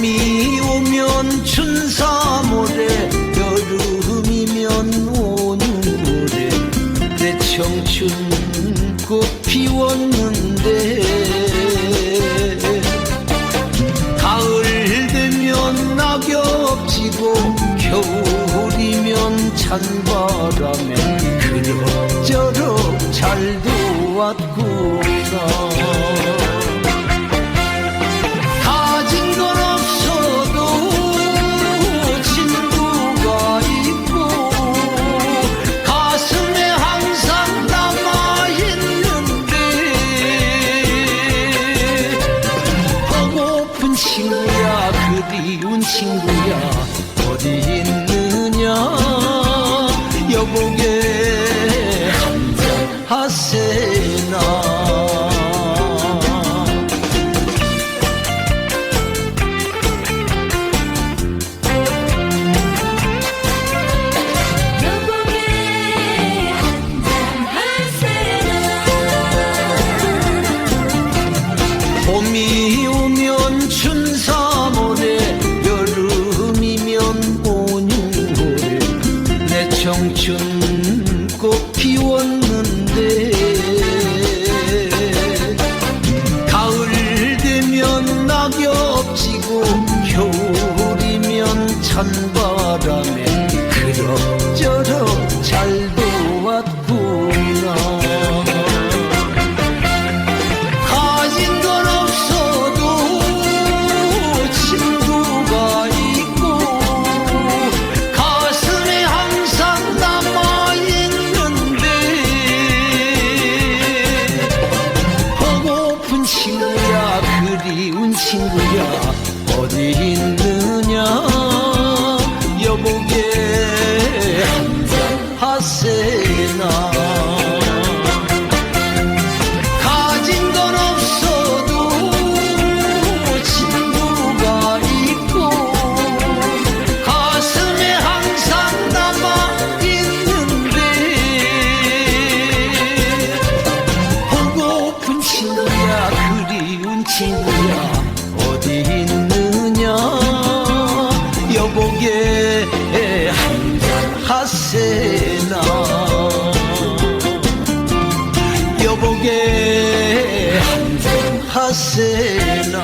봄이 오면 춘삼월에 여름이면 오는 물에 내 청춘꽃 피웠는데. 가을 되면 낙엽 지고 겨울이면 찬바람에 그럭저럭 잘 도왔구나. 친구야. 어디 있느냐? 여보 청춘 꽃 피웠는데 가을 되면 낙엽 지고 겨울이면 찬바람에 친구야 그리운 친구야. 어디 있느냐 친구야 어디 있느냐? 여보게 한잔 하세나? 여보게 한잔 하세나